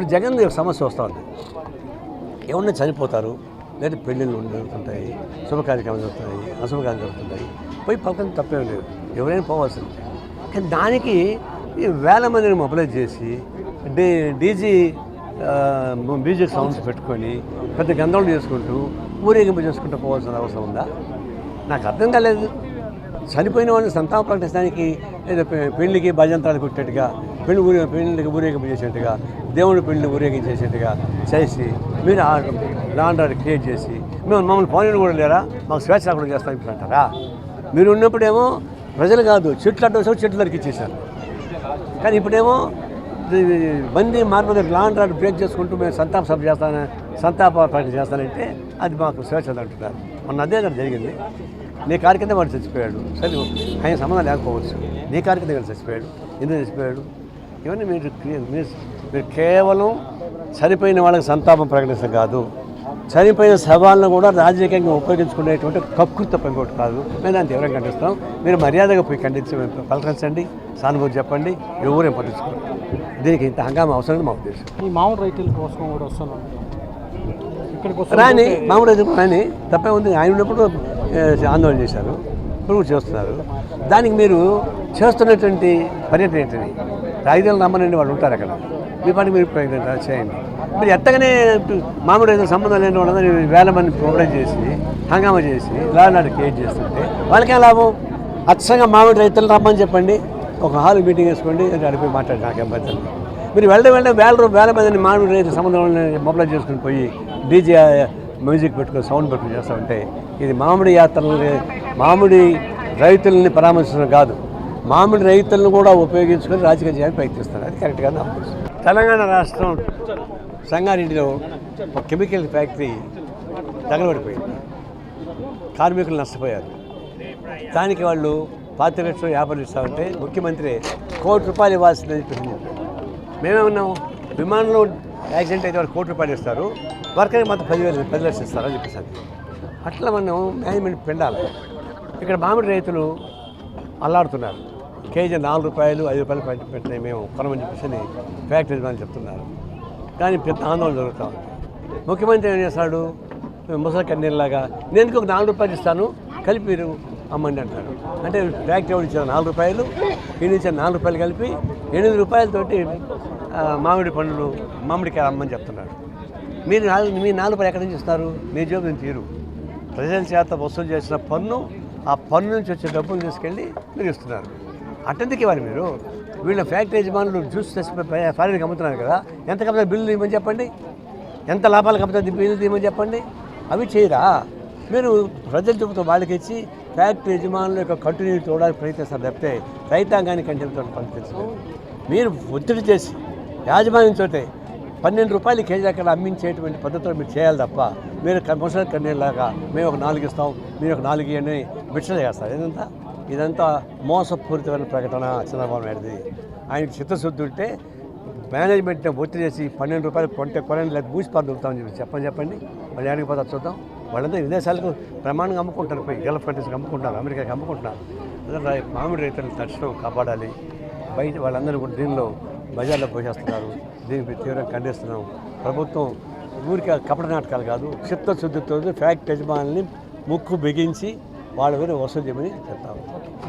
ఇప్పుడు జగన్ సమస్య వస్తూ ఎవరిని చనిపోతారు లేదా పెళ్ళిళ్ళు జరుగుతుంటాయి శుభకార్యక్రమాలు జరుగుతున్నాయి జరుగుతాయి జరుగుతుంటాయి. పోయి పక్కన తప్పేం లేదు. ఎవరైనా పోవాల్సింది. కానీ దానికి ఈ వేల మందిని మొబిలైజ్ చేసి డీ డీజీ మ్యూజిక్ సౌండ్స్ పెట్టుకొని పెద్ద గందరగోళం చేసుకుంటూ ఊరేగింపు చేసుకుంటూ పోవాల్సిన అవసరం ఉందా? నాకు అర్థం కాలేదు. చనిపోయిన వాళ్ళని సంతాపం ప్రకటించడానికి ఏదో పెళ్ళికి భజంత్రాలు కొట్టేట్టుగా పెళ్ళి ఊరే పెళ్ళికి ఊరేగింపు చేసేట్టుగా దేవుడి పెళ్ళి ఊరేగించేసేట్టుగా చేసి మీరు ఆ క్రియేట్ చేసి మేము మమ్మల్ని పౌరులు కూడా లేరా? మాకు స్వేచ్ఛ కూడా చేస్తాం ఇప్పుడు అంటారా? మీరు ఉన్నప్పుడేమో ప్రజలు కాదు చెట్లు అడ్డం చెట్లు నరికి కానీ ఇప్పుడేమో బందీ మార్పు లాండ్ ఆర్డర్ బ్రేక్ చేసుకుంటూ మేము సంతాప సభ చేస్తాను సంతాప ప్రకటన చేస్తానంటే అది మాకు స్వేచ్ఛ అంటున్నారు. మొన్న అదే అక్కడ జరిగింది. నీ కారు కింద వాడు చచ్చిపోయాడు. సరే ఆయన సంబంధం లేకపోవచ్చు. నీ కారు కింద చచ్చిపోయాడు. ఎందుకు చచ్చిపోయాడు? ఇవన్నీ మీరు క్లియర్ మీరు మీరు కేవలం చనిపోయిన వాళ్ళకి సంతాపం ప్రకటించడం కాదు. చనిపోయిన శవాలను కూడా రాజకీయంగా ఉపయోగించుకునేటువంటి కక్కుర్త ఇంకోటి కాదు. మేము దాన్ని తీవ్రంగా ఖండిస్తాం మీరు మర్యాదగా పోయి ఖండించి పలకరించండి. సానుభూతి చెప్పండి. ఎవరేం పట్టించుకోరు దీనికి ఇంత హంగామా అవసరం మా ఉద్దేశం. ఈ మామూలు రైతుల కోసం కూడా వస్తున్నాను ఇక్కడికి వస్తే రాని మామూలు అయితే రాని తప్పే ఉంది. ఆయన ఉన్నప్పుడు ఆందోళన చేశారు. ఇప్పుడు కూడా చేస్తున్నారు. దానికి మీరు చేస్తున్నటువంటి పర్యటన ఏంటిది? రాజధాని నమ్మనండి వాళ్ళు ఉంటారు అక్కడ. మీ పని మీరు ప్రయత్నం చేయండి. మీరు ఎత్తగానే మామూలు రైతుల సంబంధం లేని వాళ్ళని వేల మంది ప్రోగ్రామ్ చేసి హంగామా చేసి లానాడు క్రియేట్ చేస్తుంటే వాళ్ళకేం లాభం? అచ్చంగా మామిడి రైతులు రమ్మని చెప్పండి. ఒక హాల్ మీటింగ్ వేసుకోండి అడిపోయి మాట్లాడి నాకేం బాధ్యత మీరు వెళ్ళడం వెళ్ళడం వేల వేల మందిని మామిడి రైతు సంబంధం మొబైల్ చేసుకుని పోయి డీజే మ్యూజిక్ పెట్టుకుని సౌండ్ పెట్టుకుని చేస్తూ ఉంటే ఇది మామిడి యాత్రలని మామిడి రైతులని పరామర్శించడం కాదు. మామిడి రైతులను కూడా ఉపయోగించుకొని రాజకీయ చేయడానికి ప్రయత్నిస్తారు అది కరెక్ట్గా నా తెలంగాణ రాష్ట్రం సంగారెడ్డిలో ఒక కెమికల్ ఫ్యాక్టరీ తగలబడిపోయింది. కార్మికులు నష్టపోయారు. దానికి వాళ్ళు పాతి లక్షలు యాభై ఇస్తామంటే ముఖ్యమంత్రి కోటి రూపాయలు ఇవ్వాల్సిందని చెప్పి చెప్పారు మేమేమన్నాం? విమానంలో యాక్సిడెంట్ అయితే వాళ్ళు కోటి రూపాయలు ఇస్తారు. వర్కర్కి మాత్రం పదివేలు పది లక్షలు ఇస్తారని చెప్పేసి అట్లా మనం మేనేజ్మెంట్ పెండాలి. ఇక్కడ మామిడి రైతులు అల్లాడుతున్నారు. కేజీ నాలుగు రూపాయలు ఐదు రూపాయలు పెట్టి పెట్టిన మేము కొనమని చెప్పేసి ఫ్యాక్టరీ యజమాని చెప్తున్నారు. కానీ పెద్ద ఆందోళన జరుగుతూ ఉంది. ముఖ్యమంత్రి ఏం చేస్తాడు? ముసలి కన్నీళ్ళలాగా నేను ఇంకొక నాలుగు రూపాయలు ఇస్తాను? కలిపి మీరు అమ్మండి అంటాడు. అంటే ఫ్యాక్టరీ వాడు ఇచ్చిన నాలుగు రూపాయలు ఈయన ఇచ్చిన నాలుగు రూపాయలు కలిపి ఎనిమిది రూపాయలతోటి మామిడి పండ్లు మామిడికాయ అమ్మని చెప్తున్నాడు. మీరు నాలుగు మీ నాలుగు రూపాయలు ఎక్కడి నుంచి ఇస్తారు? మీ జోబు తీరు. ప్రజల చేత వసూలు చేసిన పన్ను ఆ పన్ను నుంచి వచ్చే డబ్బులు తీసుకెళ్ళి మీరు ఇస్తున్నారు అట్టెందుకు ఇవ్వాలి మీరు? వీళ్ళ ఫ్యాక్టరీ యజమానులు జ్యూస్ తెచ్చి అమ్ముతున్నారు కదా ఎంత కమ్ముతారు బిల్లు తీయమని చెప్పండి? ఎంత లాభాలు కమ్ముతుంది బిల్లు తీయమని చెప్పండి? అవి చేయరా? మీరు ప్రజల చూపుతో వాళ్ళకి ఇచ్చి ఫ్యాక్టరీ యజమానుల యొక్క కంటిన్యూ చూడడానికి ప్రయత్నిస్తారు తప్పితే రైతాంగానికి కంటే పని తెలుసు? మీరు ఒత్తిడి చేసి యాజమాన్యం చోటే పన్నెండు రూపాయలు కేజీ అక్కడ అమ్మించేటువంటి పద్ధతిలో మీరు చేయాలి తప్ప మీరు క- ముసలి కన్నీలాగా మేము ఒక నాలుగు ఇస్తాం మీరు ఒక నాలుగు ఇవ్వండి బిడ్డలు చేస్తారు. ఇదంతా ఇదంతా మోసపూరితమైన ప్రకటన చంద్రబాబు నాయుడుది. ఆయనకి చిత్తశుద్ధి ఉంటే మేనేజ్మెంట్ ఒత్తిడి చేసి పన్నెండు రూపాయలు కొంటే కొనండి లేదా మూసిపాలు దొరుకుతామని చెప్పి చెప్పని చెప్పండి. వాళ్ళు ఏడికి పోతే చూద్దాం. వాళ్ళంతా విదేశాలకు ప్రమాణంగా అమ్ముకుంటారు పోయి గల్ఫ్ కంట్రీస్కి అమ్ముకుంటారు అమెరికాకి అమ్ముకుంటున్నారు. మామిడి రైతులను తక్షణం కాపాడాలి. బయట వాళ్ళందరూ కూడా దీనిలో బజార్లో పోసేస్తున్నారు. దీనికి తీవ్రంగా ఖండిస్తున్నాం. ప్రభుత్వం ఊరికే కపట నాటకాలు కాదు చిత్తశుద్ధితో ఫ్యాక్ట్ యజమానుల్ని ముక్కు బిగించి వాళ్ళ మీద వసూలు చేయమని చెప్తాము